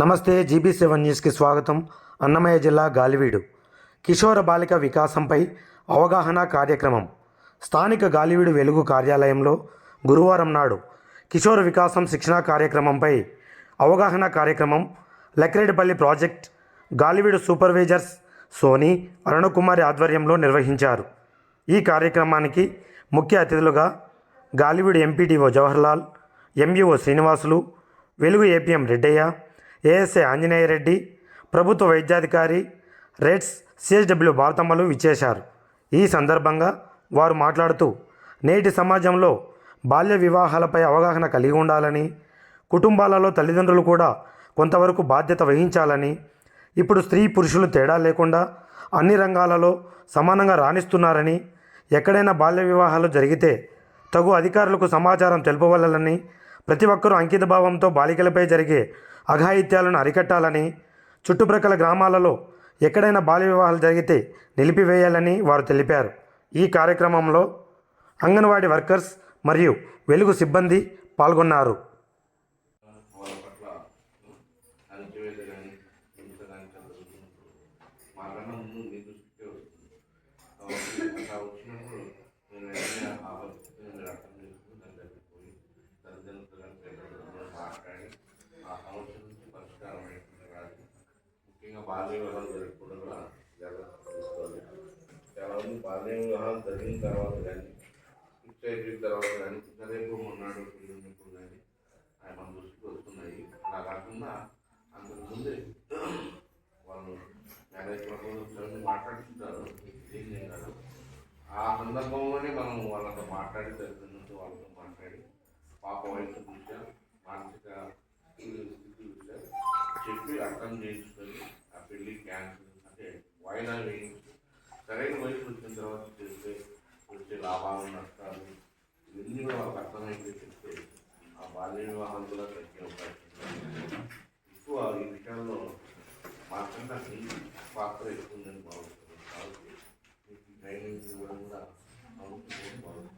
నమస్తే GB seven న్యూస్కి స్వాగతం. అన్నమయ్య జిల్లా గాలివీడు. కిషోర బాలిక వికాసంపై అవగాహన కార్యక్రమం. స్థానిక గాలివీడు వెలుగు కార్యాలయంలో గురువారం నాడు కిషోర వికాసం శిక్షణా కార్యక్రమంపై అవగాహన కార్యక్రమం. లక్రేడిపల్లి ప్రాజెక్ట్ గాలివీడు సూపర్వైజర్స్ సోని అరుణకుమారి ఆధ్వర్యంలో నిర్వహించారు. ఈ కార్యక్రమానికి ముఖ్య అతిథులుగా Galiveedu MPDO Jawaharlal MEO Srinivasulu Velugu APM Reddaiah ASI Anjaneya Reddy ప్రభుత్వ వైద్యాధికారి రెడ్స్ సిఎస్డబ్ల్యూ భారతమ్మలు విచ్చేశారు. ఈ సందర్భంగా వారు మాట్లాడుతూ నేటి సమాజంలో బాల్య వివాహాలపై అవగాహన కలిగి ఉండాలని కుటుంబాలలో తల్లిదండ్రులు కూడా కొంతవరకు బాధ్యత వహించాలని ఇప్పుడు స్త్రీ పురుషులు తేడా లేకుండా అన్ని రంగాలలో సమానంగా రాణిస్తున్నారని ఎక్కడైనా బాల్య వివాహాలు జరిగితే తగు అధికారులకు సమాచారం తెలుపవలలని ప్రతి ఒక్కరూ అంకితభావంతో బాలికలపై జరిగే అఘాయిత్యాలను అరికట్టాలని చుట్టుప్రక్కల గ్రామాలలో ఎక్కడైనా బాల్య వివాహాలు జరిగితే నిలిపివేయాలని వారు తెలిపారు. ఈ కార్యక్రమంలో అంగన్వాడీ వర్కర్స్ మరియు వెలుగు సిబ్బంది పాల్గొన్నారు. బాల్య వివాహాలు జరగకుండా కూడా జాగ్రత్త తీసుకోవాలి చాలామంది బాల్య వివాహాలు జరిగిన తర్వాత కానీ ఫిక్స్ అయిపోయిన తర్వాత కానీ రేపు మొన్నాడు పిల్లలు కానీ ఆయన మన దృష్టికి వస్తున్నాయి అలా కాకుండా అంతకుముందే వాళ్ళు మ్యారేజ్ ప్రపోజల్స్ మాట్లాడుతుంటారు ఏం ఆ సందర్భంలోనే మనం వాళ్ళతో మాట్లాడి తల్లిదండ్రులతో వాళ్ళతో మాట్లాడి పాప వయసు దృష్ట్యా మానసిక స్థితి దృష్ట్యా చెప్పి అర్థం చేయించుకొని ఆ పెళ్ళి క్యాన్సిల్ అంటే వాయిదా వేయించి సరైన వయసు వచ్చిన తర్వాత చేస్తే వచ్చే లాభాలు నష్టాలు ఇవన్నీ కూడా వాళ్ళకి అర్థమైతే చెప్తే ఆ బాల్య వివాహం కూడా తగ్గే అవకాశం ఎక్కువ ఈ విషయాల్లో మాకన్నా మీ పాత్ర ఎక్కువ ఉందని భావిస్తున్నాను. కాబట్టి మీకు ట్రైనింగ్ ఇవ్వడం కూడా బాగుంటుంది